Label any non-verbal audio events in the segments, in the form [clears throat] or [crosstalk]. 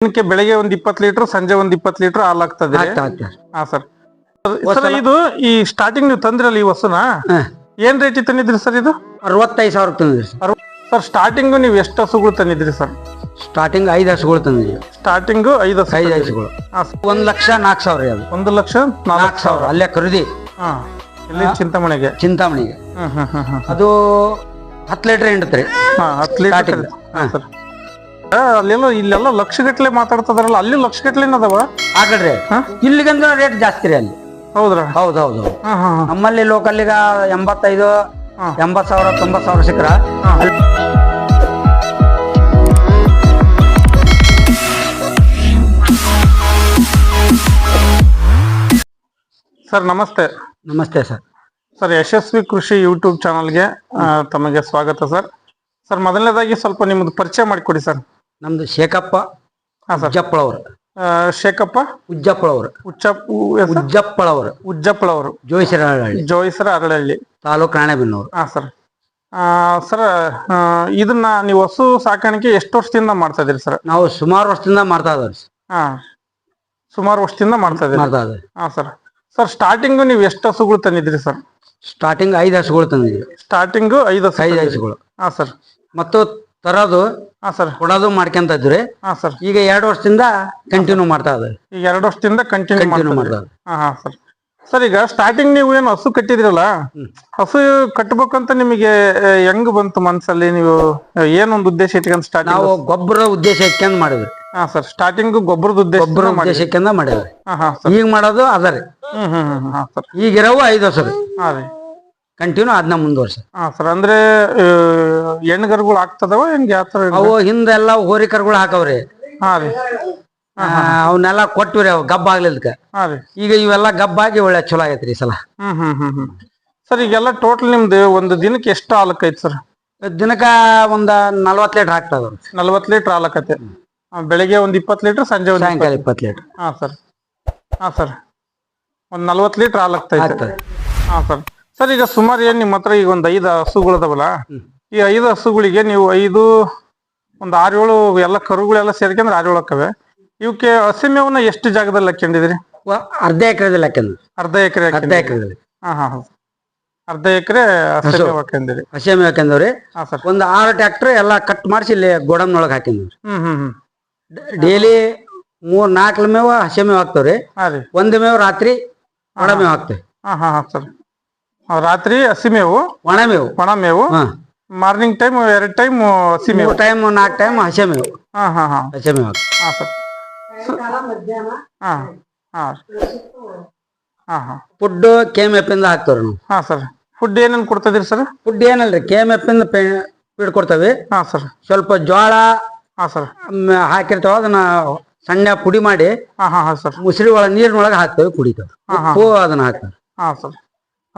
ದಿನಕ್ಕೆ ಬೆಳಗ್ಗೆ ಒಂದ್ ಇಪ್ಪತ್ ಲೀಟರ್ ಸಂಜೆ ಒಂದ್ ಇಪ್ಪತ್ ಲೀಟರ್ ಹಾಲು ಆಗ್ತದೆ ಆಗ್ತಾ ಆಗ್ತಾ ಹಾ ಸರ್. ಸರ್ ಇದು ಈ ಸ್ಟಾರ್ಟಿಂಗ್ ನೀವು ತಂದ್ರಲ್ಲ ಈ ವಸ್ತುನ ಹಾಂ. ಏನ್ ರೇಟ್ ತಂದಿದ್ರಿ ಸರ್ ಇದು? ಅರವತ್ತೈದು ಸಾವಿರ ತಂದಿದ್ರಿ ಸರ್. ಸರ್ ಸ್ಟಾರ್ಟಿಂಗ್ ನೀವು ಎಷ್ಟು ಹಸುಗಳು ತಂದಿದ್ರಿ ಸರ್? ಸ್ಟಾರ್ಟಿಂಗ್ ಐದು ಹಸುಗಳು ತಂದಿದ್ರಿ ಸ್ಟಾರ್ಟಿಂಗ್ ಐದು ಹಸು ಐದು ತಂದಿದ್ರಿ. ಹಸುಗಳು. ಹಾ, ಸರ್. ಒಂದು ಲಕ್ಷ ನಾಲ್ಕು ಸಾವಿರ ರೀ ಅದು. ಒಂದು ಲಕ್ಷ ನಾಲ್ಕು ನಾಲ್ಕು ಸಾವಿರ. ಅಲ್ಲೇ ಖರೀದಿ ಹಾ. ಇಲ್ಲಿ ಚಿಂತಾಮಣಿಗೆ. ಚಿಂತಾಮಣಿಗೆ. ಹ್ಮ್ ಹ್ಮ್ ಹ್ಮ್ ಹ್ಮ್ ಅದು ಹತ್ತು ಲೀಟ್ರ್ ಹಿಂಡತ್ರಿ. ಹಾ ಹತ್ತು ಲೀಟರ್ Starting. ಹಾ. ಸರ್. ಅಲ್ಲೆಲ್ಲ ಇಲ್ಲೆಲ್ಲ ಲಕ್ಷ ಗಟ್ಲೆ ಮಾತಾಡ್ತದಾರಲ್ಲ ಅಲ್ಲಿ ಲಕ್ಷ ಗಟ್ಲೆ ಅದಾವ ಆಗಡ್ರಿ ಇಲ್ಲಿಗಂದ್ರ ಇಲ್ಲಿಗಂದ್ರೆ ರೇಟ್ ಜಾಸ್ತಿ ರೀ ಅಲ್ಲಿ. ಹೌದ್ರಾ? ಹೌದು ಹೌದು ನಮ್ಮಲ್ಲಿ ಲೋಕಲ್ಲಿಗ ಎಂಬತ್ತೈದು ಎಂಬತ್ ಸಾವಿರ ತೊಂಬತ್ ಸಾವಿರ ಸಿಕ್ಕ್ರ. ಸರ್ ನಮಸ್ತೆ. ನಮಸ್ತೆ ಸರ್. ಸರ್ ಯಶಸ್ವಿ ಕೃಷಿ ಯೂಟ್ಯೂಬ್ ಚಾನಲ್ಗೆ ತಮಗೆ ಸ್ವಾಗತ ಸರ್. ಸರ್ ಮೊದಲನೇದಾಗಿ ಸ್ವಲ್ಪ ನಿಮ್ಮದು ಪರಿಚಯ ಮಾಡಿಕೊಡಿ ಸರ್. ನಮ್ದು ಶೇಖಪ್ಪ ಉಜ್ಜಪ್ಪಳವರು. ಶೇಖಪ್ಪ? ಉಜ್ಜಪ್ಪಳವರು. ಉಚ್ಚ ಉಜ್ಜಪ್ಪಳವರು ಜೋಯಿಸರ ಉಜ್ಜಪ್ಪಳವ್ರು. ಉಜ್ಜಪ್ಪಳ ಅವರು ಜೋಯಿಸರಹಳ್ಳಿ. ಜೋಯಿಸರ ಅರಳಹಳ್ಳಿ ತಾಲೂಕು ರಾಣೆಬೆನ್ನೂರು. ಹಾಂ ಸರ್. ಸರ್ ಇದನ್ನ ನೀವು ಹಸು ಸಾಕಾಣಿಕೆ ಎಷ್ಟು ವರ್ಷದಿಂದ ಮಾಡ್ತಾ ಇದೀರಿ ಸರ್? ನಾವು ಸುಮಾರು ವರ್ಷದಿಂದ ಮಾಡ್ತಾ ಸರ್. ಹಾ. ಸುಮಾರು ವರ್ಷದಿಂದ ಮಾಡ್ತಾ ಇದೀರಿ ಮಾಡ್ತಾ ಇದಾವೆ ಹಾ ಸರ್. ಸರ್ ಸ್ಟಾರ್ಟಿಂಗ್ ನೀವು ಎಷ್ಟು ಹಸುಗಳು ತಂದಿದ್ರಿ ಸರ್? ಸ್ಟಾರ್ಟಿಂಗ್ ಐದು ಹಸುಗಳು ತಂದಿದ್ದೀವಿ. ಸ್ಟಾರ್ಟಿಂಗ್ ಐದು ಹಸು ಐದು ಹಸುಗಳು. ಹಾಂ ಸರ್. ಮತ್ತು ತರೋದು ಹಾ ಸರ್. ಕೊಡೋದು ಮಾಡ್ಕೊಂತ ಇದ್ರಿ. ಹಾ ಸರ್. ಈಗ ಎರಡು ವರ್ಷದಿಂದ ಕಂಟಿನ್ಯೂ ಮಾಡ್ತಾ ಇದಾವೆ ಈಗ ಎರಡು ವರ್ಷದಿಂದ ಕಂಟಿನ್ಯೂ ಕಂಟಿನ್ಯೂ ಮಾಡ್ತಾ ಮಾಡ್ತಾ ಇದ್ದೀರಿ. ಹಾ ಹಾ ಸರ್. ಸರ್ ಈಗ ಸ್ಟಾರ್ಟಿಂಗ್ ನೀವು ಏನು ಹಸು ಕಟ್ಟಿದ್ರಲ್ಲ? ಹಸು ಕಟ್ಟಬೇಕಂತ ನಿಮಗೆ ಆ, ಹೆಂಗ್ ಬಂತು ಮನ್ಸಲ್ಲಿ ನೀವು ಏನೊಂದು ಉದ್ದೇಶ ಇಟ್ಕೊಂಡು ಸ್ಟಾರ್ಟ್ ನಾವು ಗೊಬ್ಬರ ಉದ್ದೇಶ ಇಟ್ಕೊಂಡ್ ಮಾಡಿದ್ವಿ. ಹಾ ಸರ್. ಸ್ಟಾರ್ಟಿಂಗ್ ಗೊಬ್ಬರದ ಉದ್ದೇಶ ಗೊಬ್ಬರ ಉದ್ದೇಶ ಇಟ್ಕೊಂಡ ಮಾಡಿದ್ವಿ. ಹಾ ಹಾ ಸರ್. ಈಗ ಮಾಡೋದು ಅದರಿ ಹ್ಮ್ ಹ್ಮ್ ಹ್ಮ್, ಹಾ ಸರ್. ಈಗಿರವು ಐದು ಹಸು ರೀ. ಹಾ ರೀ. ಕಂಟಿನ್ಯೂ ಅದನ್ನ ಮುಂದುವರ್ಸ. ಹಾ ಸರ್ ಅಂದ್ರೆ ಆಗ್ತದವ ಹೆಂಗ್ ಯಾವ ಅವು ಹಿಂದೆಲ್ಲ ಹೋರಿಕರ್ಗಳು ಹಾಕವ್ರಿ. ಹಾ ರೀ. ಅವನ್ನೆಲ್ಲ ಕೊಟ್ಟಿವ್ರಿ ಅವು ಗಬ್ಬ ಹಾ ರೀ. ಈಗ ಇವೆಲ್ಲ ಗಬ್ಬಾಗಿ ಒಳ್ಳೆ ಚಲೋ ಆಗೈತ್ರಿ ಈ ಸಲ. ಹ್ಮ್ ಹ್ಮ್ ಹ್ಮ್ ಹ್ಮ್. ಸರ್ ಈಗೆಲ್ಲ ಟೋಟಲ್ ನಿಮ್ದು ಒಂದು ದಿನಕ್ಕೆ ಎಷ್ಟು ಹಾಲಕ್ಕೈತೆ ಸರ್? ದಿನಕ್ಕ ಒಂದ ನಲ್ವತ್ ಲೀಟರ್ ಹಾಕ್ತದ ನಲ್ವತ್ ನಲ್ವತ್ತು ಲೀಟರ್ ಹಾಲಕ್ಕೈತೆ ಬೆಳಿಗ್ಗೆ ಒಂದ್ ಇಪ್ಪತ್ತು ಲೀಟರ್ ಸಂಜೆ ಒಂದ್ ಸಾಯಂಕಾಲ ಇಪ್ಪತ್ತು ಲೀಟರ್. ಹಾ ಸರ್. ಹಾ ಸರ್. ಒಂದ್ ನಲ್ವತ್ತು ಲೀಟರ್ ಹಾಲು ಸರ್ ಹಾ ಸರ್. ಸರ್ ಈಗ ಸುಮಾರು ಏನ್ ನಿಮ್ಮ ಹತ್ರ ಈಗ ಒಂದ್ ಐದು ಹಸುಗಳದಾವಲ್ಲ ಈ ಐದು ಹಸುಗಳಿಗೆ ನೀವು ಐದು ಒಂದ್ ಆರು ಏಳು ಎಲ್ಲ ಕರುಗಳೆಲ್ಲ ಸೇರ್ಕೊಂಡ್ರೆ ಆರು ಏಳು ಅಕ್ಕವೆ ಇವಕ್ಕೆ ಹಸಿಮೇವನ್ನ ಎಷ್ಟು ಜಾಗದಲ್ಲಿ ಹಾಕೊಂಡಿದ್ರಿ ಅರ್ಧ ಎಕರೆದಲ್ಲಿ ಹಾಕ್ಯಂದ್. ಅರ್ಧ ಎಕರೆ ಅರ್ಧ ಎಕರೆದಲ್ಲಿ. ಹಾ ಹಾ ಹಾ. ಅರ್ಧ ಎಕರೆ ಹಸಿಮೇವ್ ಹಾಕೊಂಡಿರಿ ಹಸಿ ಹಾಕೊಂಡವ್ರಿ ಒಂದು ಆರು ಟ್ರ್ಯಾಕ್ಟರ್ ಎಲ್ಲ ಕಟ್ ಮಾಡಿಸಿ ಇಲ್ಲಿ ಗೋಡಮ್ನೊಳಗೆ ಹಾಕಿದ್ರಿ ಹ್ಮ್ ಹ್ಮ್ ಹ್ಮ್. ಡೈಲಿ ಮೂರ್ ನಾಲ್ಕು ಮೇವ ಹಸಿ ಮೇವ್ ಹಾಕ್ತವ್ರಿ. ಒಂದ್ ಮೇವ್ ರಾತ್ರಿ ಒಣ ಮೇವ್ ಹಾಕ್ತೇವೆ. ಹಾ ಹಾ ಹಾ ಸರ್. ರಾತ್ರಿ ಹಸಿಮೇವು ಒಣ ಮೇವು. ಒಣ ಮೇವು ಹಾ. ಮಾರ್ನಿಂಗ್ ಟೈಮ್ ಎರಡು ಟೈಮ್ ಹಸಿಮೇವು ಮೇವು. ಟೈಮ್ ನಾಲ್ಕು ಟೈಮ್ ಹಸಿ ಮೇವು. ಹಾ ಹಾ ಹಾ. ಹಸಿ ಮೇವ್. ಹಾಕ್ತೇವೆ ಹಾ ಸರ್. ಹಾ ಹಾ. ಹಾ ಹಾ. ಫುಡ್ ಕೆ ಎಂ ಎಫ್ ಇಂದ ಹಾಕ್ತವ್ರಿ ನಾವು. ಹಾ ಸರ್. ಫುಡ್ ಏನೇನು ಕೊಡ್ತದಿರಿ ಸರ್? ಫುಡ್ ಏನಲ್ರಿ ಕೆ ಎಂ ಎಫ್ ಇಂದ ಫೀಡ್ ಕೊಡ್ತೇವೆ ಹಾ ಸರ್. ಸ್ವಲ್ಪ ಜೋಳ ಹಾ ಸರ್. ಹಾಕಿರ್ತೇವೆ ಅದನ್ನ ಸಣ್ಣ ಪುಡಿ ಮಾಡಿ ಹಾ ಹಾ ಹಾ ಸರ್. ಮುಸ್ರಿ ಒಳಗೆ ನೀರಿನೊಳಗೆ ಹಾಕ್ತೇವೆ ಕುಡಿತೇವೆ. ಅದನ್ನ ಹಾಕ್ತೇವೆ. ಹಾ ಸರ್.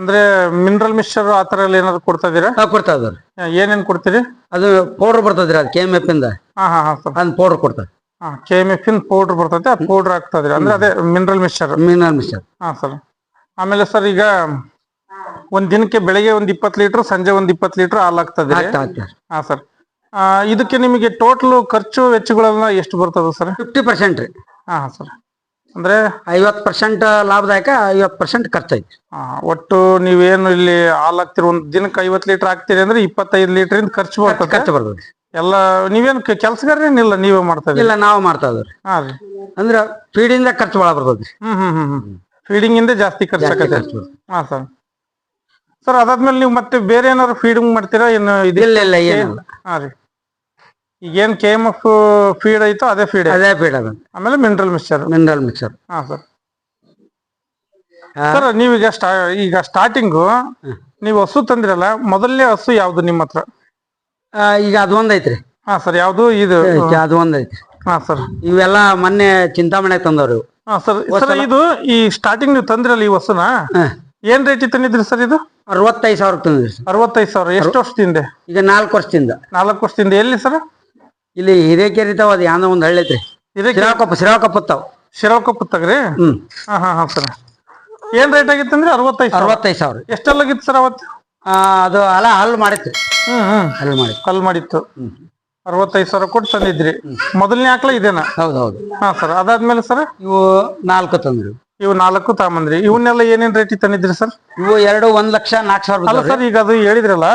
ಅಂದ್ರೆ ಮಿನರಲ್ ಮಿಕ್ಸ್ಚರ್ ಆ ತರ ಎಲ್ಲ ಏನಾದ್ರು ಕೊಡ್ತಾ ಇದೀರಾ ಕೊಡ್ತಾ ಇದಾರೆ ಏನೇನ್ ಕೊಡ್ತೀರಿ? ಅದು ಪೌಡರ್ ಬರ್ತದ್ರಿ ಅದು ಕೆ ಎಂ ಎಫ್ ಇಂದ. ಹಾ ಹಾ ಹಾ ಸರ್. ಅದನ್ನ ಪೌಡರ್ ಕೊಡ್ತಾರೆ. ಹಾ ಕೆ ಎಂ ಎಫ್ ಇನ್ ಪೌಡರ್ ಬರ್ತೈತೆ ಆ ಪೌಡರ್ ಹಾಕ್ತಾ ಇದೀರಿ ಅಂದ್ರೆ ಅದೇ ಮಿನರಲ್ ಮಿಕ್ಸ್ಚರ್ ಮಿನರಲ್ ಮಿಕ್ಸರ್ ಹಾ ಸರ್. ಆಮೇಲೆ ಸರ್ ಈಗ ಒಂದ್ ದಿನಕ್ಕೆ ಬೆಳಿಗ್ಗೆ ಒಂದ್ ಇಪ್ಪತ್ತು ಲೀಟರ್ ಸಂಜೆ ಒಂದ್ ಇಪ್ಪತ್ ಲೀಟರ್ ಹಾಲು ಹಾಕ್ತಾ ಹಾಕ್ತಾರೆ ಹಾ ಸರ್. ಇದಕ್ಕೆ ನಿಮಗೆ ಟೋಟಲ್ ಖರ್ಚು ವೆಚ್ಚಗಳೆಲ್ಲ ಎಷ್ಟು ಬರ್ತದೆ ಸರ್? ಫಿಫ್ಟಿ ಪರ್ಸೆಂಟ್ ರೀ. ಹಾ ಸರ್. ಅಂದ್ರೆ ಐವತ್ತು ಪರ್ಸೆಂಟ್ ಲಾಭದಾಯಕ ಐವತ್ತು ಪರ್ಸೆಂಟ್ ಖರ್ಚೈತಿ ಆ, ಒಟ್ಟು ನೀವೇನು ಇಲ್ಲಿ ಹಾಲು ಹಾಕ್ತಿರ ಒಂದ್ ದಿನಕ್ಕೆ ಐವತ್ತು ಲೀಟರ್ ಹಾಕ್ತೀರಿ ಅಂದ್ರೆ ಇಪ್ಪತ್ತೈದು ಲೀಟರ್ ಇಂದ ಖರ್ಚು ಬರ್ತದೆ. ಖರ್ಚು ಬರ್ತದೆ. ಎಲ್ಲ ನೀವೇನು ಕೆಲಸಗಾರೇನಿಲ್ಲ ನೀವೇ ಮಾಡ್ತಾ ಇಲ್ಲ ನಾವು ಮಾಡ್ತಾ ಇದ್ರಿ ಹಾ ರೀ. ಅಂದ್ರೆ ಫೀಡಿಂದ ಖರ್ಚು ಭಾಳ ಬರ್ತದ್ರಿ ಹ್ಮ್ ಹ್ಮ್ ಹ್ಮ್ ಹ್ಮ್. ಫೀಡಿಂಗ್ ಇಂದ ಜಾಸ್ತಿ ಖರ್ಚು ಆಗುತ್ತೆ ಆಗತ್ತೆ. ಖರ್ಚು ಬರ್ತದೆ. ಹಾ ಸರ್. ಸರ್ ಅದಾದ್ಮೇಲೆ ನೀವು ಮತ್ತೆ ಬೇರೆ ಏನಾದ್ರು ಫೀಡಿಂಗ್ ಮಾಡ್ತೀರಾ? ಏನು ಇದೆ? ಇಲ್ಲ ಇಲ್ಲ ಏನಿಲ್ಲ. ಹಾ ರೀ. ಈಗೇನ್ ಕೆ ಎಂ ಎಫ್ ಫೀಡ್ ಐತೋ ಅದೇ ಫೀಡ್ ಅದೇ ಫೀಡ್ ಅದ. ಆಮೇಲೆ ಮಿನರಲ್ ಮಿಕ್ಸ್ಚರ್ ಮಿನರಲ್ ಮಿಕ್ಸರ್ ಹಾ ಸರ್. ಸರ್ ನೀವೀಗ ಸ್ಟಾ ಈಗ ಸ್ಟಾರ್ಟಿಂಗು ನೀವು ಹಸು ತಂದಿರಲ್ಲ ಮೊದಲನೇ ಹಸು ಯಾವ್ದು ನಿಮ್ಮ ಹತ್ರ? ಈಗ ಅದು ಒಂದ್ ಐತ್ರಿ. ಹಾ ಸರ್ ಯಾವ್ದು ಇದು? ಅದು ಒಂದ್ ಐತ್ರಿ. ಹಾ ಸರ್. ಇವೆಲ್ಲ ಮೊನ್ನೆ ಚಿಂತಾಮಣೆ ತಂದವ್ರಿ ಇವು. ಹಾ ಸರ್ ಸರ್ ಇದು ಈ ಸ್ಟಾರ್ಟಿಂಗ್ ನೀವು ತಂದಿರಲ್ಲ ಈ ಹಸುನ? ಹಾ. ಏನ್ ರೇಟ್ ತಂದಿದ್ರಿ ಸರ್ ಇದು? ಅರವತ್ತೈದು ಸಾವಿರ ತಂದ್ರಿ ಸರ್. ಅರವತ್ತೈದು ಸಾವಿರ. ಎಷ್ಟು ವರ್ಷದಿಂದ? ಈಗ ನಾಲ್ಕು ವರ್ಷದಿಂದ. ನಾಲ್ಕು ವರ್ಷದಿಂದ ಎಲ್ಲಿ ಸರ್? ಇಲ್ಲಿ ಹಿರೇಕೆರಿ ತಾವ ಅದು ಯಾವ ಒಂದ್ ಹಳ್ಳಿ ಐತ್ರಿ. ಶಿರಾಕಪ್ಪ ಸಿರಾಕೊಪ್ಪ ಸಿರಾಕೊಪ್ಪ ತಾವ್ ಶಿರಾಳ್ಕೊಪ್ಪ ತಗ್ರಿ ಹ್ಮ್. ಹಾ ಹಾ ಹಾ ಸರ್. ಏನ್ ರೇಟ್ ಆಗಿತ್ತಂದ್ರೆ ಅರವತ್ತೈದು ಸಾವಿರ? ಅರವತ್ತೈದು ಸಾವಿರ ಎಷ್ಟೆಲ್ಲ ಆಗಿತ್ತು ಸರ್ ಅವತ್ತು? ಆ, ಅದು ಅಲ್ಲ ಹಲ್ಲು ಮಾಡಿತ್ತು. ಹ್ಮ್ ಹ್ಮ್. ಹಲ್ಲು ಮಾಡಿ ಕಲ್ ಮಾಡಿತ್ತು. ಅರವತ್ತೈದು ಸಾವಿರ ಕೊಟ್ಟು ತಂದಿದ್ರಿ. ಮೊದಲನೇ ಆಕಳ ಇದೇನಾ? ಹೌದು ಹೌದು. ಹಾ ಸರ್. ಅದಾದ್ಮೇಲೆ ಸರ್? ಇವು ನಾಲ್ಕು ತಂದ್ರಿ. ಇವು ನಾಲ್ಕು ತಗೊಂಬಂದ್ರಿ ಇವನ್ನೆಲ್ಲ ಏನೇನ್ ರೇಟ್ ತಂದಿದ್ರಿ ಸರ್ ಇವು ಎರಡು ಒಂದ್ ಲಕ್ಷ ನಾಲ್ಕು ಸಾವಿರ ಅಲ್ಲ ಬಿದ್ದಾವ್ರಿ. ಸರ್ ಈಗ ಅದು ಹೇಳಿದ್ರಲ್ಲ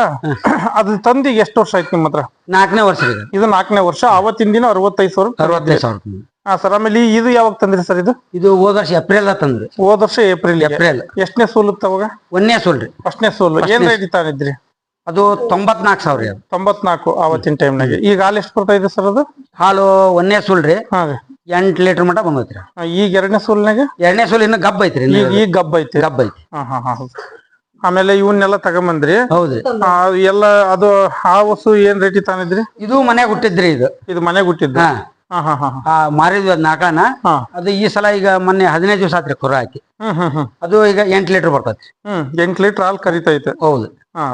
ಅದು ತಂದು ಈಗ ಎಷ್ಟು ವರ್ಷ ಆಯ್ತು ನಿಮ್ಮ ಹತ್ರ ನಾಲ್ಕನೇ ವರ್ಷ ಇದು. ಇದು ನಾಲ್ಕನೇ ವರ್ಷ ಅವತ್ತಿನ ದಿನ ಅರವತ್ತೈದು ಸಾವಿರ ಅರವತ್ತೈದು ಸಾವಿರ. ಹಾ ಸರ್ ಆಮೇಲೆ ಈ- ಇದು ಯಾವಾಗ ತಂದ್ರಿ ಸರ್ ಇದು? ಇದು ಹೋದ ವರ್ಷ ಏಪ್ರಿಲ್ ತಂದ್ರಿ ಹೋದ ವರ್ಷ ಏಪ್ರಿಲ್ ಏಪ್ರಿಲ್ ಎಷ್ಟನೇ ಸೋಲು ತವಾಗ ಒಂದನೇ ಸೋಲ್ರಿ ಫಸ್ಟ್ನೇ ಸೋಲು. ಏನ್ ರೇಟ್ ತಂದಿದ್ರಿ? ಅದು ತೊಂಬತ್ನಾಲ್ಕು ಸಾವಿರ ರೀ ಅದು. ತೊಂಬತ್ನಾಲ್ಕು ಅವತ್ತಿನ ಟೈಮ್ನಾಗೆ ಈಗ ಹಾಲು ಎಷ್ಟು ಬರ್ತಾ ಇದೆ ಸರ್ ಅದು? ಹಾಲು ಒಂದೇ ಸೋಲ್ರಿ ಹಾ ರೀ ಎಂಟು ಲೀಟರ್ ಮಟ ಬಂದೈತ್ರಿ. ಆ, ಈಗ ಎರಡನೇ ಸೂಲ್ನಾಗ? ಎರಡನೇ ಸೂಲ್ ಇನ್ನು ಗಬ್ಬ ಐತ್ರಿ ಈಗ ಈಗ ಗಬ್ಬ ಐತಿ. ಗಬ್ಬ ಐತಿ. ಹಾ ಹಾ ಹಾ ಹೌದು. ಆಮೇಲೆ ಇವನ್ನೆಲ್ಲ ತಗೊಂಬಂದ್ರಿ? ಹೌದ್ರಿ. ಆ, ಎಲ್ಲ ಅದು ಆ ವಸ್ತು ಏನ್ ರೇಟಿ ತಾನಿದ್ರಿ ಇದು ಮನ್ಯಾಗ ಹುಟ್ಟಿದ್ರಿ ಇದು. ಇದು ಮನೆಗೆ ಹುಟ್ಟಿದ್ದು? ಹಾ. ಹಾ ಹಾ ಹಾ ಹಾ. ಆ ಮಾರಿದ್ವಿ ಅದ್ ನಾಕಾನ. ಹಾ. ಅದು ಈ ಸಲ ಈಗ ಮೊನ್ನೆ ಹದಿನೈದು ದಿವಸ ಆತ್ರಿ ಕುರ ಹಾಕಿ. ಹ್ಮ್ ಹ್ಮ್ ಹ್ಮ್. ಅದು ಈಗ ಎಂಟು ಲೀಟರ್ ಬರ್ತೈತಿ ಹ್ಮ್ ಎಂಟ್ ಲೀಟರ್ ಹಾಲು ಕರಿತೈತೆ. ಹೌದು. ಹಾ.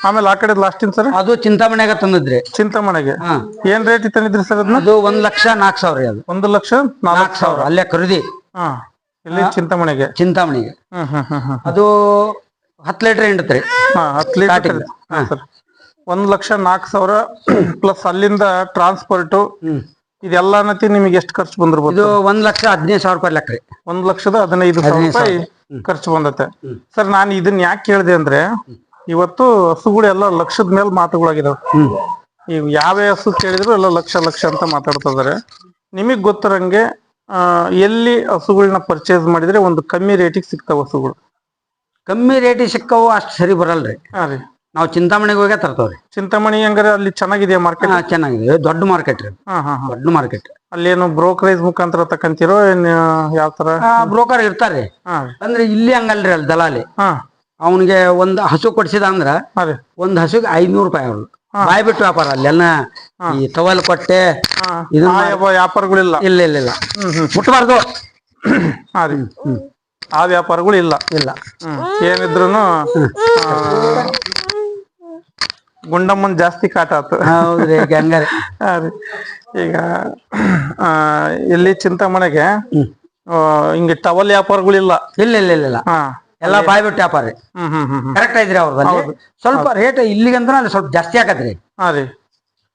ಆಮೇಲೆ ಆ ಕಡೆ ಲಾಸ್ಟಿನ್ ಸರ್? ಅದು ಚಿಂತಾಮಣಿಯಾಗ ತಂದಿದ್ರಿ. ಚಿಂತಾಮಣೆಗೆ? ಹಾ. ಏನ್ ರೇಟ್ ತಂದಿದ್ರಿ ಸರ್ ಅದನ್ನ ಅದು ಒಂದ್ ಲಕ್ಷ ನಾಲ್ಕು ಸಾವಿರ ರೀ ಅದು. ಒಂದು ಲಕ್ಷ ನಾಲ್ಕು ನಾಲ್ಕು ಸಾವಿರ. ಅಲ್ಲೇ ಖರೀದಿ. ಹಾ. ಇಲ್ಲಿ ಚಿಂತಾಮಣೆಗೆ? ಚಿಂತಾಮಣಿಗೆ. ಹ್ಮ್ ಹ್ಮ್ ಹ್ಮ್ ಹ್ಮ್ ಅದು ಹತ್ತು ಲೀಟರ್ ಹಿಂಡತ್ರಿ. ಹಾ ಹತ್ತು ಲೀಟರ್ Starting. ಹಾ ಸರ್. ಒಂದ್ ಲಕ್ಷ ನಾಲ್ಕು ಸಾವಿರ [clears throat] ಪ್ಲಸ್ ಅಲ್ಲಿಂದ ಟ್ರಾನ್ಸ್ಪೋರ್ಟ್ ಹ್ಮ್. ಇದೆಲ್ಲ ನತಿ ನಿಮಗೆ ಎಷ್ಟು ಖರ್ಚು ಬಂದಿರ್ಬೋದು ಇದು ಒಂದ್ ಲಕ್ಷ ಹದಿನೈದು ಸಾವಿರ ರೂಪಾಯಿ ಲೆಕ್ಕ ರೀ. ಒಂದ್ ಲಕ್ಷದ ಹದಿನೈದು ಸಾವಿರ ಹದಿನೈದು ರೂಪಾಯಿ ಖರ್ಚು ಬಂದತೆ. ಸರ್ ನಾನು ಇದನ್ನ ಯಾಕೆ ಕೇಳಿದೆ ಅಂದ್ರೆ ಇವತ್ತು ಹಸುಗಳು ಎಲ್ಲ ಲಕ್ಷದ ಮೇಲೆ ಮಾತುಗಳಾಗಿದಾವೆ. ಈಗ ಯಾವ ಹಸು ಕೇಳಿದ್ರು ಎಲ್ಲ ಲಕ್ಷ ಲಕ್ಷ ಅಂತ ಮಾತಾಡ್ತಾ ಇದಾರೆ. ನಿಮಗ್ ಗೊತ್ತಿರಂಗೆ ಆ, ಎಲ್ಲಿ ಹಸುಗಳನ್ನ ಪರ್ಚೇಸ್ ಮಾಡಿದ್ರೆ ಒಂದು ಕಮ್ಮಿ ರೇಟಿಗೆ ಸಿಗ್ತಾವ ಹಸುಗಳು? ಕಮ್ಮಿ ರೇಟಿಗೆ ಸಿಕ್ಕವು ಅಷ್ಟು ಸರಿ ಬರಲ್ರಿ. ಹಾ ರೀ. ನಾವು ಚಿಂತಾಮಣಿಗೆ ಹೋಗೇ ತರ್ತೇವ್ರಿ ಚಿಂತಾಮಣಿ ಹಂಗಾರೆ ಅಲ್ಲಿ ಚೆನ್ನಾಗಿದೆಯಾ ಮಾರ್ಕೆಟ್ ಹಾ ಚೆನ್ನಾಗಿದೆ. ದೊಡ್ಡ ಮಾರ್ಕೆಟ್ ರೀ ಹಾ ಹಾ ಹಾ. ದೊಡ್ಡ ಮಾರ್ಕೆಟ್ ಅಲ್ಲೇನು ಬ್ರೋಕರೇಜ್ ಮುಖಾಂತರ ತಕಂತಿರೋ ಏನ್ ಯಾವ ತರ ಬ್ರೋಕರ್ ಇರ್ತಾರೆ ಹಾ. ಅಂದ್ರೆ ಇಲ್ಲಿ ಹಂಗಲ್ರಿ ಅಲ್ಲಿ ದಲಾಲಿ. ಹಾ. ಅವನಿಗೆ ಒಂದ್ ಹಸು ಕೊಡಿಸಿದ ಅಂದ್ರ ಒಂದು ಹಸುಗೆ ಐದ್ನೂರು ರೂಪಾಯಿ ಅವ್ರು ಬಾಯ್ ಬಿಟ್ಟು ವ್ಯಾಪಾರ ಅಲ್ಲೆಲ್ಲ ಈ ಟವಲ್ ಕೊಟ್ಟೆ ವ್ಯಾಪಾರಗಳಿಲ್ಲ ಇಲ್ಲ. ಇಲ್ಲ ಇಲ್ಲ ಮುಟ್ಬಾರ್ದು. ಆ ವ್ಯಾಪಾರಗಳು ಇಲ್ಲ. ಇಲ್ಲ. ಏನಿದ್ರು ಗುಂಡಮ್ಮನ್ ಜಾಸ್ತಿ ಕಾಟ ಆತು. ಹೌದ್ರಿ ಈಗ ಹಂಗಾರೆ. ಹಾ ರೀ. ಈಗ ಇಲ್ಲಿ ಚಿಂತಾಮಣೆಗೆ ಹಿಂಗೆ ಟವಲ್ ವ್ಯಾಪಾರಗಳಿಲ್ಲ ಇಲ್ಲ ಇಲ್ಲ ಇಲ್ಲ ಇಲ್ಲ. ಹಾ. ಎಲ್ಲಾ ಬಾಯ್ ಬಿಟ್ಟು ವ್ಯಾಪಾರ. ರೀ ಹ್ಮ್ ಹ್ಮ್ ಹ್ಮ್. ಹ್ಮ್ ಕರೆಕ್ಟ್ ಐತ್ರಿ ಅವ್ರದಲ್ಲಿ ಸ್ವಲ್ಪ ರೇಟ್ ಇಲ್ಲಿಗಂತ ಅಲ್ಲಿ ಸ್ವಲ್ಪ ಜಾಸ್ತಿ ಆಗತ್ರಿ ಹಾ ರೀ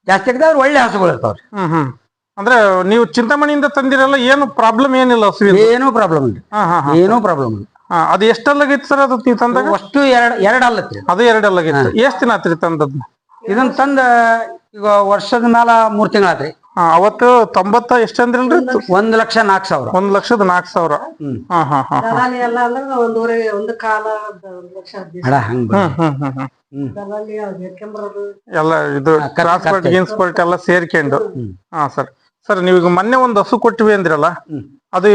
ಜಾಸ್ತಿ ಆಗದ ಅವ್ರು ಒಳ್ಳೆ ಹಸುಗಳು ಇರ್ತಾವ್ರಿ. ಹ್ಮ್ ಹ್ಮ್. ಅಂದ್ರೆ ನೀವು ಚಿಂತಾಮಣಿಯಿಂದ ತಂದಿರಲ್ಲ ಏನು ಪ್ರಾಬ್ಲಮ್ ಏನಿಲ್ಲ ಹಸುವಿನ ಏನೂ ಪ್ರಾಬ್ಲಮ್ ಇಲ್ಲ. ಹಾ ಹಾ ಹಾ. ಏನೂ ಪ್ರಾಬ್ಲಮ್ ಇಲ್ಲ. ಹಾ ಅದು ಎಷ್ಟಲ್ಲಾಗಿತ್ತು ಸರ್ ಅದು ನೀವು ತಂದಾಗ? ಅಷ್ಟು ಎರಡ್ ಎರಡ್ ಅಲ್ಲತ್ರಿ. ಅದು ಎರಡಲ್ಲಾಗಿತ್ತು ಎಷ್ಟು ದಿನ ಆತ್ರಿ ತಂದದ್ದು? ಇದನ್ನ ತಂದ ಈಗ ವರ್ಷದ ಮ್ಯಾಲ ಮೂರ್ ತಿಂಗಳಾತ್ರಿ ಅವತ್ತು ತೊಂಬತ್ತ ಎಷ್ಟಂದ್ರಿ ಒಂದ್ ಲಕ್ಷ ನಾಲ್ಕು ಸಾವಿರ. ಒಂದ್ ಲಕ್ಷದ ನಾಕ್ ಸಾವಿರ. ಹ್ಮ್. ಹಾ ಹಾ ಹಾ ದಲಾಲಿ ಎಲ್ಲ ಅಂದ್ರೆ ಒಂದೂವರೆ ಒಂದು ಕಾಲ ಲಕ್ಷ ದಲಾಲಿ ಎಲ್ಲ ಇದು ಟ್ರಾನ್ಸ್ಪೋರ್ಟ್ ಎಲ್ಲಾ ಗಿನ್ಸ್ಪೋರ್ಟ್ ಎಲ್ಲ ಸೇರ್ಕೊಂಡು. ಹಾ ಸರ್. ಸರ್ ನೀವೀಗ ಮೊನ್ನೆ ಒಂದು ಹಸು ಕೊಟ್ಟಿವಿ ಅಂದ್ರಲ್ಲ? ಹ್ಮ್. ಅದು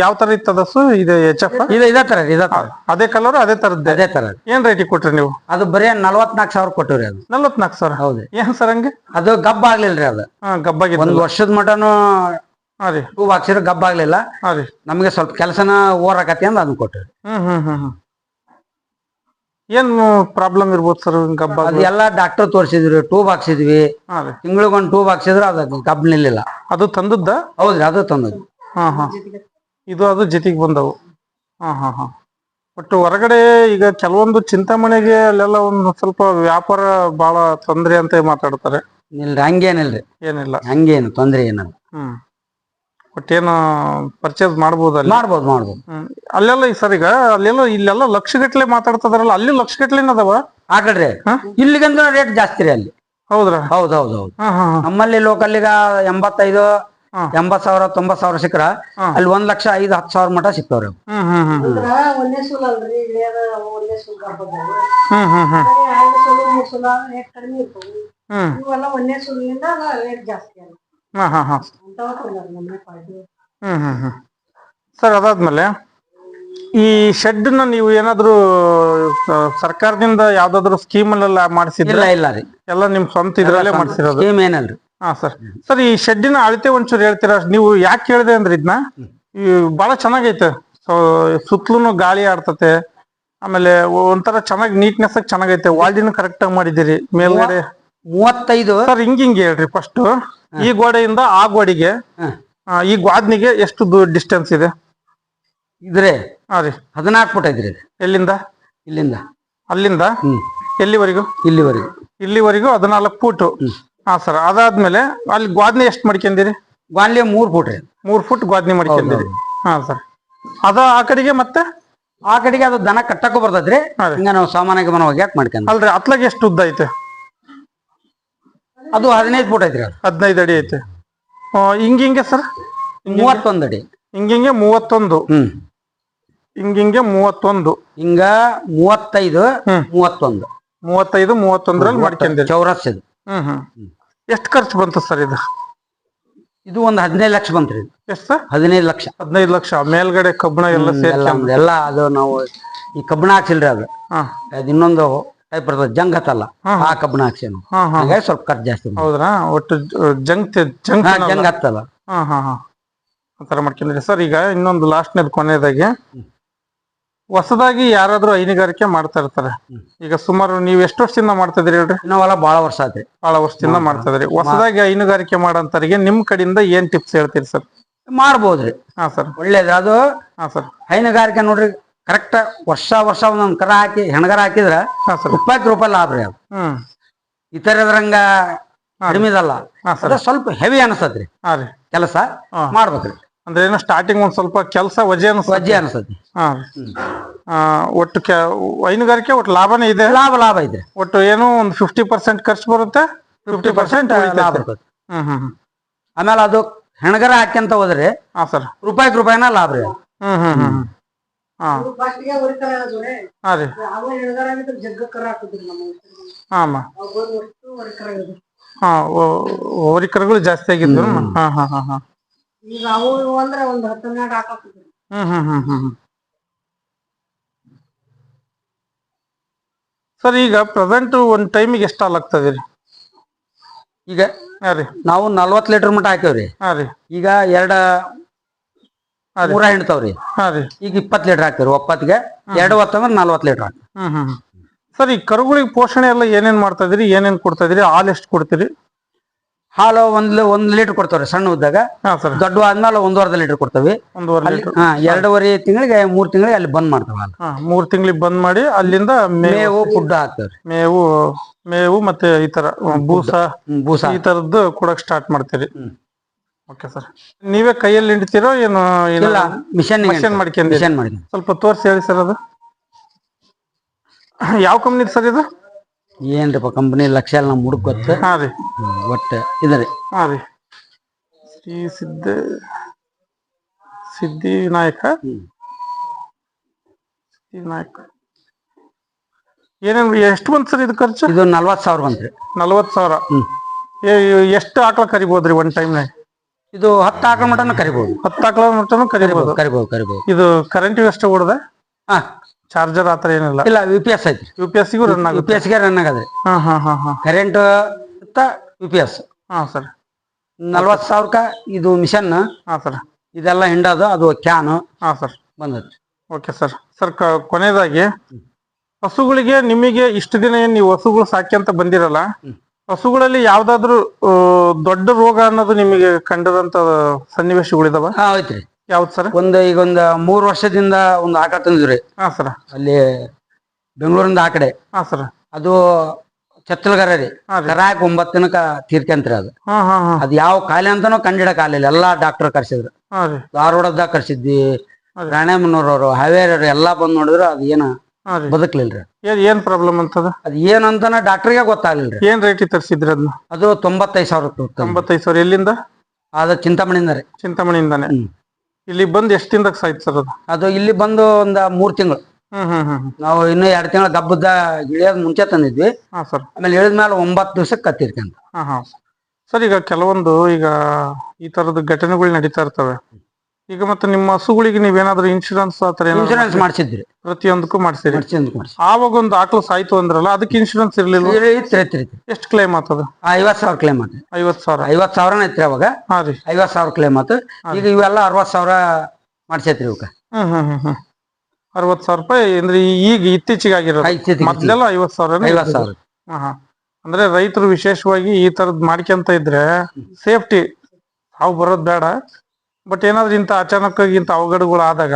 ಯಾವ ತರ ಇತ್ತದ ಸು ಇದು ಎಚ್ ಎಫ್ ಇದು ಇದೇ ತರ ಇದೇ ತರ ಅದೇ ಕಲರ್ ಅದೇ ತರದ್ದು? ಅದೇ ತರ. ಏನ್ ರೇಟಿಗೆ ಕೊಟ್ರಿ ನೀವು? ಅದು ಬರೀ ನಲ್ವತ್ನಾಲ್ಕು ಸಾವಿರ ಕೊಟ್ಟಿವ್ರಿ ಅದು. ನಲ್ವತ್ನಾಲ್ಕು ಸಾವಿರ? ಹೌದು. ಏನ್ ಸರ್ ಹಂಗೆ? ಅದು ಗಬ್ಬ ಆಗ್ಲಿಲ್ರಿ ಅದು. ಗಬ್ಬಾಗಿ ಒಂದ್ ವರ್ಷದ ಮಟನು ಹಾ ರೀ. ಹೂ ಹಾಕ್ಸಿದ್ರೆ ಗಬ್ಬ ಆಗ್ಲಿಲ್ಲ. ನಮ್ಗೆ ರೀ. ನಮಗೆ ಸ್ವಲ್ಪ ಕೆಲಸನ ಓರಾಕತಿ ಅಂತ ಅದನ್ನ ಕೊಟ್ಟಿವ್ರಿ. ಹ್ಮ್ ಹ್ಮ್ ಹ್ಮ್ ಹ್ಮ್. ಏನ್ ಪ್ರಾಬ್ಲಮ್ ಇರ್ಬೋದು ಸರ್ ಗಬ್ಬ ಅದು ಎಲ್ಲಾ ಡಾಕ್ಟರ್ ತೋರಿಸಿದ್ವಿ ಟ್ಯೂಬ್ ಹಾಕ್ಸಿದ್ವಿ. ತಿಂಗಳಿಗೊಂದು ಟ್ಯೂಬ್ ಹಾಕ್ಸಿದ್ರೆ ಅದು ಗಬ್ಬ ನಿಲ್ಲಿಲ್ಲ. ಅದು ತಂದದ್ದ? ಹೌದ್ರಿ ಅದು ತಂದದ್ದು. ಹಾ ಹಾ. ಇದು ಅದು ಜೊತೆಗೆ ಬಂದವು. ಹಾ ಹಾ ಹಾ. ಒಟ್ಟು ಹೊರಗಡೆ ಈಗ ಕೆಲವೊಂದು ಚಿಂತಾಮಣಿಗೆ ಅಲ್ಲೆಲ್ಲ ಒಂದು ಸ್ವಲ್ಪ ವ್ಯಾಪಾರ ಬಹಳ ತೊಂದರೆ ಅಂತ ಮಾತಾಡ್ತಾರೆ. ಇಲ್ರಿ ಹಂಗೇನಿಲ್ರಿ. ಏನಿಲ್ಲ. ಹಂಗೇನು ತೊಂದ್ರೆ ಏನಲ್ಲ. ಹ್ಮ್. ಒಟ್ಟೇನು ಪರ್ಚೇಸ್ ಮಾಡ್ಬೋದು ಅಲ್ಲಿ ಮಾಡ್ಬೋದು ಮಾಡ್ಬೋದು. ಹ್ಮ್. ಅಲ್ಲೆಲ್ಲ ಈ ಸರ್ ಈಗ ಅಲ್ಲೆಲ್ಲ ಇಲ್ಲೆಲ್ಲ ಲಕ್ಷಗಟ್ಲೆ ಮಾತಾಡ್ತದಾರಲ್ಲ ಅಲ್ಲಿ ಲಕ್ಷಗಟ್ಲೆನ ಅದಾವ? ಆ ಕಡೆ ಹಾ? ಇಲ್ಲಿಗಂದ್ರೆ ರೇಟ್ ಜಾಸ್ತಿ ರೀ ಅಲ್ಲಿ. ಹೌದ್ರಾ? ಹೌದ್ ಹೌದ್ ಹೌದು. ಹಾ ಹಾ ಹಾ. ನಮ್ಮಲ್ಲಿ ಲೋಕಲ್ಗ ಎಂಬತ್ತೈದು. ಎಂಬತ್ ಸಾವಿರ ತೊಂಬತ್ ಸಾವಿರ ಸಿಕ್ಕ್ರ. ಅಲ್ಲಿ ಒಂದ್ ಲಕ್ಷ ಐದು ಹತ್ತು ಸಾವಿರ ಮಟ ಸಿಕ್ತಾವ್ರಿ ಸರ್ ಅದಾದ್ಮೇಲೆ ಈ ಶೆಡ್ನ ನೀವು ಏನಾದ್ರು ಸರ್ಕಾರದಿಂದ ಯಾವ್ದಾದ್ರು ಸ್ಕೀಮ್ ಅಲ್ಲೆಲ್ಲ ಮಾಡಿಸಿದ್ರೆ? ಇಲ್ಲ ಇಲ್ಲ ರೀ. ಎಲ್ಲ ನಿಮ್ ಸ್ವಂತ ಇದ್ರಲ್ಲೇ ಮಾಡಿಸಿರೋದು? ಸ್ಕೀಮ್ ಏನಲ್ರಿ. ಹಾ ಸರ್. ಸರ್ ಈ ಶೆಡ್ಡಿನ ಅಳತೆ ಒಂಚೂರು ಹೇಳ್ತೀರಾ? ನೀವು ಯಾಕೆ ಹೇಳಿದೆ ಅಂದ್ರೆ ಇದನ್ನ ಈ ಬಹಳ ಚೆನ್ನಾಗೈತೆ. ಸೊ ಸುತ್ತಲೂ ಗಾಳಿ ಆಡ್ತತೆ. ಆಮೇಲೆ ಒಂಥರ ಚೆನ್ನಾಗಿ ನೀಟ್ನೆಸ್ ಆಗಿ ಚೆನ್ನಾಗೈತೆ. ವಾಲ್ಡಿನ ಕರೆಕ್ಟ್ ಆಗಿ ಮಾಡಿದಿರಿ ಮೇಲ್ಗಡೆ. ಮೂವತ್ತೈದು. ಸರ್ ಹಿಂಗ್ ಹಿಂಗ್ ಹೇಳ್ರಿ ಫಸ್ಟ್ ಈ ಗೋಡೆಯಿಂದ ಆ ಗೋಡೆಗೆ. ಈ ಗ್ವಾದ್ನಿಗೆ ಎಷ್ಟು ಡಿಸ್ಟೆನ್ಸ್ ಇದೆ? ಇದ್ರೆ ಹಾ ರೀ. ಹದಿನಾಲ್ಕು ಫುಟ್ ಐತ್ರಿ ಇದು. ಎಲ್ಲಿಂದ? ಇಲ್ಲಿಂದ. ಅಲ್ಲಿಂದ? ಹ್ಮ್. ಎಲ್ಲಿವರೆಗೂ? ಇಲ್ಲಿವರೆಗೂ. ಇಲ್ಲಿವರೆಗೂ ಹದಿನಾಲ್ಕು ಫೂಟ್ ಹಾ ಸರ್ ಅದಾದ್ಮೇಲೆ ಅಲ್ಲಿ ಗ್ವಾದ್ನೆ ಎಷ್ಟು ಮಡ್ಕೊಂಡಿರಿ? ಗ್ವಾನ್ಲಿ ಮೂರ್ ಫೂಟ್ ರೀ. ಮೂರ್ ಫುಟ್ ಗ್ವಾದ್ನೆ ಮಡ್ಕೊಂಡಿರಿ. ಹಾ ಸರ್. ಅದ ಆ ಕಡೆಗೆ ಮತ್ತೆ? ಆ ಕಡೆಗೆ ಅದು ದನ ಕಟ್ಟಕ್ಕೂ ಬರ್ತೈತ್ರಿ ಹಿಂಗ ನಾವು ಸಾಮಾನ್ಯ ಮನ ಒಗ್ಯಾಕ್ ಮಾಡ್ಕೊಂಡ್? ಅಲ್ರಿ ಅತ್ಲಾಗ ಎಷ್ಟು ಉದ್ದ ಐತೆ? ಅದು ಹದಿನೈದು ಫೂಟ್ ಐತ್ರಿ ಅದು. ಹದಿನೈದು ಅಡಿ ಐತೆ. ಹಿಂಗ ಹಿಂಗಿಂಗೆ ಸರ್? ಮೂವತ್ತೊಂದ್ ಅಡಿ. ಹಿಂಗಿಂಗೆ ಮೂವತ್ತೊಂದು. ಹ್ಮ್. ಹಿಂಗಿಂಗೆ ಮೂವತ್ತೊಂದು. ಹಿಂಗ ಮೂವತ್ತೈದು. ಮೂವತ್ತೊಂದು. ಮೂವತ್ತೈದು ಮೂವತ್ತೊಂದ್ರಲ್ಲಿ ಮಾಡ್ಕೊಂಡಿರಿ. ಚೌರಸ್ ಇದು ಹ್ಮ್ ಹ್ಮ್. ಎಷ್ಟು ಖರ್ಚು ಬಂತು ಸರ್ ಇದು? ಇದು ಒಂದು ಹದಿನೈದು ಲಕ್ಷ ಬಂತ್ರಿ. ಎಷ್ಟು ಸರ್? ಹದಿನೈದು ಲಕ್ಷ. ಹದಿನೈದು ಲಕ್ಷ. ಮೇಲ್ಗಡೆ ಕಬ್ಬಣ ಎಲ್ಲ ಎಲ್ಲ ಅದು ನಾವು ಈ ಕಬ್ಬಣ ಹಾಕ್ಸಿಲ್ರಿ ಅದು. ಹಾ. ಅದು ಇನ್ನೊಂದು ಟೈಪ್ ಬರ್ತದೆ ಜಂಗ್ ಹತ್ತಲ್ಲ. ಹಾ, ಆ ಕಬ್ಬಣ ಹಾಕ್ಸಿ ನಾವು ಹಾ ಹಾ. ಹಾಗಾಗಿ ಸ್ವಲ್ಪ ಖರ್ಚು ಜಾಸ್ತಿ ಬಂತು. ಹೌದ್ರಾ? ಒಟ್ಟು ಜಂಕ್ ಜಂಕ್ ಹಾ ಜಂಗ್ ಹತ್ತಲ್ಲ. ಹಾ ಹಾ ಹಾ. ಆ ಥರ ಮಾಡ್ಕೊಂಡಿರಿ. ಸರ್ ಈಗ ಇನ್ನೊಂದು ಲಾಸ್ಟ್ನೇದು ಕೊನೆಯದಾಗಿ ಹೊಸದಾಗಿ ಯಾರಾದ್ರೂ ಹೈನುಗಾರಿಕೆ ಮಾಡ್ತಾ ಇರ್ತಾರೆ. ಈಗ ಸುಮಾರು ನೀವು ಎಷ್ಟು ವರ್ಷದಿಂದ ಮಾಡ್ತಾ ಇದ್ರಿ ಹೇಳ್ರಿ? ನಾವೆಲ್ಲ ಬಹಳ ವರ್ಷ ಆತ್ರಿ ಬಹಳ ವರ್ಷದಿಂದ ಮಾಡ್ತಾ ಇದ್ರಿ ಹೊಸದಾಗಿ ಹೈನುಗಾರಿಕೆ ಮಾಡಂತರಿಗೆ ನಿಮ್ ಕಡೆಯಿಂದ ಏನ್ ಟಿಪ್ಸ್ ಹೇಳ್ತೀರಿ ಸರ್? ಮಾಡ್ಬೋದ್ರಿ ಹಾ ಸರ್. ಒಳ್ಳೇದು. ಅದು ಹಾ ಸರ್. ಹೈನುಗಾರಿಕೆ ನೋಡ್ರಿ ಕರೆಕ್ಟ್ ವರ್ಷ ವರ್ಷ ಒಂದೊಂದ್ ಕರ ಹಾಕಿ ಹೆಣಗರ ಹಾಕಿದ್ರ ಹಾ ಸರ್. ಇಪ್ಪತ್ತು ರೂಪಾಯಿ ಲಾಭ ರೀ ಅದು. ಹ್ಮ್. ಇತರದ್ರಂಗ ಕಡಿಮೆದಲ್ಲ ಅದ ಸ್ವಲ್ಪ ಹೆವಿ ಅನಸ್ತದ್ರಿ ಹಾ ರೀ. ಕೆಲಸ. ಮಾಡ್ಬೇಕ್ರಿ ಅಂದ್ರೆ ಏನೋ ಸ್ಟಾರ್ಟಿಂಗ್ ಒಂದ್ ಸ್ವಲ್ಪ ಕೆಲಸ ವಜೆ ಅನ್ಸ ವಜ್ಜೆ ಅನಸ್ತತಿ. ಹಾ. ಆ, ಒಟ್ಟು ಕೆ ಹೈನುಗಾರಿಕೆ ಒಟ್ಟು ಲಾಭನೇ ಇದೆ? ಲಾಭ ಲಾಭ ಇದೆ. ಒಟ್ಟು ಏನು ಒಂದು ಫಿಫ್ಟಿ ಪರ್ಸೆಂಟ್ ಖರ್ಚು ಬರುತ್ತೆ? ಫಿಫ್ಟಿ ಪರ್ಸೆಂಟ್ ಲಾಭ ಬರ್ತದೆ ಹ್ಮ್ ಹ್ಮ್ ಹ್ಮ್. ಆಮೇಲೆ ಅದು ಹೆಣಗರ ಹಾಕ್ಯಂತ ಹೋದ್ರೆ ಹಾ ಸರ್. ರೂಪಾಯಿಗೆ ರೂಪಾಯಿನ ಲಾಭ ರೀ ಅದು. ಹ್ಮ್ ಹ್ಮ್ ಹ್ಮ್ ಹ್ಮ್. ಹಾ. ಫಸ್ಟ್ಗೆ ಹೊರಿತಾರೆ ಜೋಡೆ. ಹಾ ರೀ. ಅವ ಜಗ್ಗ ಕರ ಹಾಕಿದ್ರಿ ನಮ್ಮ ಹಾ ಅಮ್ಮ. ಅವ್ ಬಂದು ಅಷ್ಟು ಹೊರಿಕರ ಹಾ ಹೋರಿಕರುಗಳು ಜಾಸ್ತಿ ಆಗಿದ್ರು ಹಾ ಹಾ ಹಾ ಹಾ. ಈಗ ಅವು ಇವು ಅಂದ್ರೆ ಒಂದ್ ಹ್ಮ್ ಹ್ಮ್ ಹ್ಮ್ ಹ್ಮ್ ಹ್ಮ್. ಸರ್ ಈಗ ಪ್ರೆಸೆಂಟ್ ಒಂದು ಟೈಮಿಗೆ ಎಷ್ಟು ಹಾಲು ಆಗ್ತದೆ ರೀ? ಈಗ ಹಾಂ ರೀ. ನಾವು ನಲ್ವತ್ತು ಲೀಟರ್ ಮಟ್ಟ ಹಾಕ್ಯವ್ರಿ ಹಾ ರೀ. ಈಗ ಎರಡ ಮೂರ ಹಿಂಡ್ತಾವ್ರಿ ಹಾ ರೀ. ಈಗ ಇಪ್ಪತ್ ಲೀಟರ್ ಹಾಕ್ತಿವ್ರಿ ಒಪ್ಪತ್ತಿಗೆ ಎರಡು ಹೊತ್ತಂದ್ರೆ ನಲ್ವತ್ತು ಲೀಟರ್ ಹಾಕಿ ಹ್ಮ್ ಹ್ಮ್. ಸರ್ ಈ ಕರುಗಳಿಗೆ ಪೋಷಣೆ ಎಲ್ಲ ಏನೇನು ಮಾಡ್ತಾ ಇದೀರಿ? ಏನೇನ್ ಕೊಡ್ತಾ ಇದೀರಿ? ಹಾಲು ಎಷ್ಟು ಕೊಡ್ತೀರಿ? ಹಾಲು ಒಂದ್ ಒಂದ್ ಲೀಟರ್ ಕೊಡ್ತಾವ್ರಿ ಸಣ್ಣ ಉದ್ದಾಗ. ಹಾ ಸರ್. ದೊಡ್ಡ ಆದ್ಮೇಲೆ ಒಂದೂವರೆ ಲೀಟರ್ ಕೊಡ್ತೇವೆ. ಹಾ ಎರಡೂವರೆ ತಿಂಗಳಿಗೆ ಮೂರ್ ತಿಂಗಳಿಗೆ ಅಲ್ಲಿ ಬಂದ್ ಮಾಡ್ತಾವ ಹಾಲು. ಮೂರ್ ತಿಂಗಳಿಗೆ ಬಂದ್ ಮಾಡಿ ಅಲ್ಲಿಂದ ಮೇವು ಫುಡ್ ಹಾಕ್ತಾವ್ರಿ. ಮೇವು ಮೇವು ಮತ್ತೆ ಈ ತರ ಬೂಸ. ಬೂಸಾ. ಈ ತರದ್ದು ಕೊಡಕ್ ಸ್ಟಾರ್ಟ್ ಮಾಡ್ತೀರಿ. Okay sir. ನೀವೇ ಕೈಯಲ್ಲಿ ಹಿಂಡ್ತೀರೋ ಏನು ಇಲ್ಲ ಮಿಷನ್ ಮಿಷನ್ ಮಾಡ್ಕೊಂಡಿರಿ ಮಿಷನ್ ಮಾಡಿ ಸ್ವಲ್ಪ ತೋರಿಸಿ ಹೇಳಿ ಸರ್ ಅದು. ಯಾವ ಕಂಪ್ನಿ ಸರ್ ಇದು? ಏನ್ರಿಪ್ಪ ಕಂಪನಿ ಲಕ್ಷ ಎಲ್ಲ ನಮ್ಮ ಹುಡುಕೊತ್ತ ಹಾ ರೀ. ಒಟ್ಟ ಇದರಿ ಹಾ ರೀ. ಶ್ರೀ ಸಿದ್ಧ ಸಿದ್ಧಿ ವಿನಾಯಕ. ಸಿದ್ಧಿ ವಿನಾಯಕ ಏನೇನು ಎಷ್ಟು ಬಂತು ಸರ್ ಇದು ಖರ್ಚು? ಇದು ನಲ್ವತ್ತು ಸಾವಿರ ಬಂತ್ರಿ ನಲ್ವತ್ತು ಸಾವಿರ? ಹ್ಮ್. ಏ- ಎಷ್ಟು ಆಕಳ ಕರಿಬೋದ್ರಿ ಒನ್ ಟೈಮ್ನಾಗ ಇದು ಹತ್ತು ಆಕಳ ಮಟ್ಟನ ಕರಿಬಹುದು ಹತ್ತು ಆಕಳ ಮಟ್ಟನು ಕರಿಬೋದು. ಕರಿಬಹುದು ಕರಿಬಹುದು ಇದು ಕರೆಂಟ್ ಎಷ್ಟು ಹೊಡೆದ ಹಾ. ಚಾರ್ಜರ್ ಆತರ ಏನಿಲ್ಲ. ಇಲ್ಲ ಯು ಪಿ ಎಸ್ ಐತಿ. U P S run U ಆಗುತ್ತೆ. ಪಿ ಎಸ್ಗೆ ರನ್ ಆಗದ್ರಿ ಹಾ ಹಾ ಹಾ ಹಾ. ಕರೆಂಟ್ ಯು ಪಿ ಎಸ್ ಹಾ ಸರ್. ನಲ್ವತ್ತು ಸಾವಿರಕ್ಕ ಇದು ಮಿಷನ್ ಹಾ ಸರ್. ಇದೆಲ್ಲ ಹಿಂಡೋದು ಅದು ಕ್ಯಾನ್ ಹಾ ಸರ್. ಬಂದದ್ರಿ ಓಕೆ ಸರ್. ಸರ್ ಕೊನೆಯದಾಗಿ ಹಸುಗಳಿಗೆ ನಿಮಗೆ ಇಷ್ಟು ದಿನ ಏನ್ ನೀವು ಹಸುಗಳು ಅಂತ ಬಂದಿರಲ್ಲ ಹಸುಗಳಲ್ಲಿ ಯಾವ್ದಾದ್ರು ಆ, ದೊಡ್ಡ ರೋಗ ಅನ್ನೋದು ನಿಮಗೆ ಕಂಡದಂತ ಸನ್ನಿವೇಶಗಳಿದಾವ? ಹಾ ಐತ್ರಿ ಯಾವ್ದು ಸರ್? ಒಂದು ಈಗ ಒಂದು ಮೂರ್ ವರ್ಷದಿಂದ ಒಂದು ಆಕಳ ತಂದಿದ್ರಿ ಹಾ ಸರ್. ಅಲ್ಲಿ ಬೆಂಗಳೂರಿಂದ ಆ ಕಡೆ. ಹಾ ಸರ್. ಅದು ಚತ್ತಲ್ಗರ ರೀ. ಕರಾಕ್ ಒಂಬತ್ತು ದಿನಕ್ಕ ತೀರ್ಕಂತ್ರಿ ಅದು. ಹಾ ಹಾ ಹಾ. ಅದ್ ಯಾವ ಕಾಯಿಲೆ ಅಂತಾನು ಕಂಡಿಡಕ್ ಆಗ್ಲಿಲ್ಲ ಎಲ್ಲಾ ಡಾಕ್ಟರ್ ಕರ್ಸಿದ್ರು. ಧಾರವಾಡದ ರೀ. ಧಾರವಾಡದಾಗ ಕರ್ಸಿದ್ವಿ. ರಾಣೇಮನೋರವ್ರು ಹಾವೇರಿಯವ್ರು ಎಲ್ಲಾ ಬಂದ್ ನೋಡಿದ್ರು ಅದ್ ಏನ ಹಾ ರೀ. ಬದುಕ್ಲಿಲ್ರಿ. ಏನ್ ಏನ್ ಪ್ರಾಬ್ಲಮ್ ಅಂತದ? ಅದ್ ಏನಂತಾನ ಡಾಕ್ಟರ್ಗೆ ಗೊತ್ತಾಗ್ಲಿಲ್ರಿ. ಏನ್ ರೇಟ್ ತರಿಸಿದ್ರಿ ಅದನ್ನ ಅದು ತೊಂಬತ್ತೈದು ಸಾವಿರ ತೊಂಬತ್ತೈದು ಸಾವಿರ ಎಲ್ಲಿಂದ? ಅದು ಚಿಂತಾಮಣಿಯಿಂದ ರೀ. ಚಿಂತಾಮಣಿಯಿಂದಾನೆ. ಇಲ್ಲಿ ಬಂದು ಎಷ್ಟು ದಿನದಾಗ ಸಾಯ್ತು ಸರ್ ಅದು? ಅದು ಇಲ್ಲಿ ಬಂದು ಒಂದ ಮೂರ್ ತಿಂಗಳು. ಹ್ಮ್ ಹ್ಮ್ ಹ್ಮ್ ಹ್ಮ್. ನಾವು ಇನ್ನು ಎರಡ್ ತಿಂಗಳ ಗಬ್ಬದ ಇಳಿಯೋದ್ ಮುಂಚೆ ತಂದಿದ್ವಿ. ಹಾ ಸರ್. ಆಮೇಲೆ ಇಳಿದ್ಮೇಲೆ ಒಂಬತ್ತು ದಿವ್ಸಕ್ಕೆ ಕತ್ತಿರ್ಕಂತ. ಹಾ ಹಾ. ಸರ್ ಈಗ ಕೆಲವೊಂದು ಈಗ ಈ ತರದ ಘಟನೆಗಳು ನಡೀತಾ ಇರ್ತವೆ. ಈಗ ಮತ್ತೆ ನಿಮ್ಮ ಹಸುಗಳಿಗೆ ನೀವೇನಾದ್ರೂ ಇನ್ಶೂರೆನ್ಸ್ ಆತರ ಇನ್ಶೂರೆನ್ಸ್ ಮಾಡಿಸಿದ್ರಿ ಪ್ರತಿಯೊಂದಕ್ಕೂ ಮಾಡ್ಸೀಚೆಂದ್ರೆ ಅವಾಗ ಮಾಡ್ಸಿ ಆವಾಗ ಒಂದು ಆಕಳು ಸಾಯ್ತು ಅಂದ್ರಲ್ಲ ಅದಕ್ಕೆ ಇನ್ಶೂರೆನ್ಸ್ ಇರ್ಲಿಲ್ಲ ಎಷ್ಟು ಕ್ಲೈಮ್ ಆಗ್ತದ? ಐವತ್ ಸಾವಿರ ಕ್ಲೈಮ್ ಆತ ಐವತ್ ಸಾವಿರ. ಐವತ್ ಸಾವಿರನ ಐತ್ರಿ ಅವಾಗ. ಹಾ ರೀ. ಐವತ್ ಸಾವಿರ ಕ್ಲೇಮ್ ಆತ ಈಗ ಇವೆಲ್ಲ ಅರವತ್ ಸಾವಿರ ಮಾಡಿಸೈತ್ರಿ ಇವಕ್ಕ ಹ್ಮ್ ಹ್ಮ್ ಹ್ಮ್ ಹ್ಮ್. ಅರವತ್ ಸಾವಿರ ರೂಪಾಯಿ ಅಂದ್ರೆ ಈಗ ಇತ್ತೀಚೆಗೆ ಆಗಿರೋದು. ಇತ್ತೀಚೆಗೆ ಮೊದ್ಲೆಲ್ಲ ಐವತ್ ಸಾವಿರ ಐವತ್ ಸಾವಿರ. ಹಾ ಹಾ. ಅಂದ್ರೆ ರೈತರು ವಿಶೇಷವಾಗಿ ಈ ತರದ್ ಮಾಡ್ಕೊಂತ ಇದ್ರೆ ಸೇಫ್ಟಿ ಅವು ಬರೋದ್ ಬೇಡ. ಬಟ್ ಏನಾದ್ರೂ ಇಂತ ಅಚಾನಕ್ ಇಂಥ ಇಂತ ಅವಘಡಗಳು ಆದಾಗ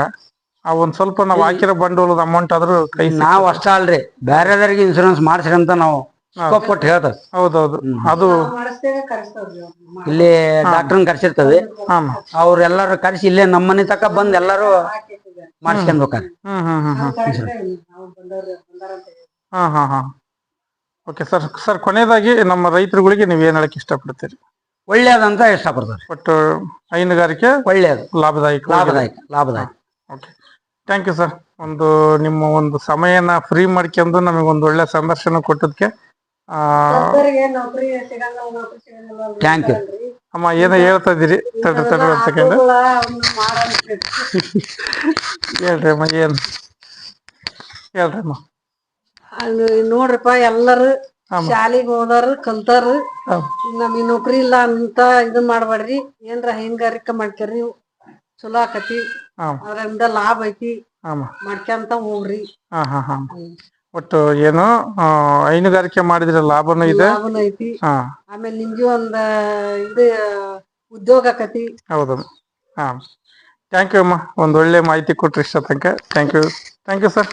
ಆ ಒಂದ್ ಸ್ವಲ್ಪ ನಾವ್ ಹಾಕಿರೋ ಬಂಡವಾಳದ ಅಮೌಂಟ್ ಆದ್ರೂ ಕೈ ನಾವು ಅಷ್ಟ ಅಲ್ರಿ. ಬೇರೆದವ್ರಿಗೆ ಇನ್ಶೂರೆನ್ಸ್ ಮಾಡ್ಸ್ರಿ ಅಂತ ನಾವು ಕೊಟ್ಟು ಹೇಳ್ತದೆ ಹೌದೌದು. ಅದು. ಇಲ್ಲಿ ಡಾಕ್ಟರ್ ಕರ್ಸಿರ್ತದೆ. ಹಾಂ ಅವ್ರೆಲ್ಲಾರು ಕರ್ಸಿ ಇಲ್ಲೇ ನಮ್ಮ ಮನೆ ತಕ ಬಂದ್ ಎಲ್ಲಾರು. ಮಾಡಿಸ್ಕೊಂಡ್ಬೇಕಾರೆ ಹ್ಮ್ ಹ್ಮ್ ಹ್ಮ್. ಹಾ ಹಾ ಹಾ. ಓಕೆ ಸರ್ ಸರ್ ಕೊನೆಯದಾಗಿ ನಮ್ಮ ರೈತರುಗಳಿಗೆ ನೀವ್ ಏನ್ ಹೇಳಕ್ ಇಷ್ಟಪಡ್ತೀರಿ? ಒಳ್ಳೇದಂತ ಇಷ್ಟಪಡ್ತಾರೆ. ಒಟ್ಟು ಹೈನುಗಾರಿಕೆ ಒಳ್ಳೇದು. ಲಾಭದಾಯಕ. ಲಾಭದಾಯಕ ಲಾಭದಾಯಕ. ಓಕೆ. ಥ್ಯಾಂಕ್ ಯು ಸರ್ ಒಂದು ನಿಮ್ಮ ಒಂದು ಸಮಯನ ಫ್ರೀ ಮಾಡ್ಕೊಂಡು ನಮಗೆ ಒಂದು ಒಳ್ಳೆ ಸಂದರ್ಶನ ಕೊಟ್ಟದಕ್ಕೆ ಥ್ಯಾಂಕ್ ಯು. ಅಮ್ಮ ಏನೋ ಹೇಳ್ತಾ ಇದ್ದೀರಿ? ತಡ ತಡ ಒಂದು ಸೆಕೆಂಡ್ ಹೇಳ್ರಿ ಅಮ್ಮ ಏನು? ಹೇಳ್ರಿ ಅಮ್ಮ. ಅಲ್ಲಿ ನೋಡ್ರಿಪ್ಪ ಎಲ್ಲರೂ. ಶಾಲಿಗ್ ಹೋದಾರ ಕಲ್ತಾರ. ನಮಗ್ ನೌಕರಿ ಇಲ್ಲ ಅಂತ ಇದನ್ ಮಾಡ್ಬೇಡ್ರಿ ಏನ್ರ ಹೈನುಗಾರಿಕೆ ಮಾಡ್ಕೇರಿ ಚಲೋ ಆಕತಿ. ಅದ್ರಿಂದ ಅದರಿಂದ ಲಾಭ ಐತಿ. ಮಾಡ್ಕೊಂತ ಹೋಗ್ರಿ. ಹಾಂ ಹಾಂ ಹಾಂ. ಒಟ್ಟು ಏನು ಹೈನುಗಾರಿಕೆ ಮಾಡಿದ್ರೆ ಲಾಭನೂ ಇದೆ. ಲಾಭನ ಐತಿ. ಆಮೇಲೆ ನಿಮ್ಗೆ ಒಂದ ಇದು ಉದ್ಯೋಗ ಆಕತಿ. ಹೌದು. ಹಾ. ಥ್ಯಾಂಕ್ ಯು ಅಮ್ಮ. ಒಂದು ಒಳ್ಳೆ ಮಾಹಿತಿ ಕೊಟ್ರಿ ಇಷ್ಟ ತನಕ thank you thank you sir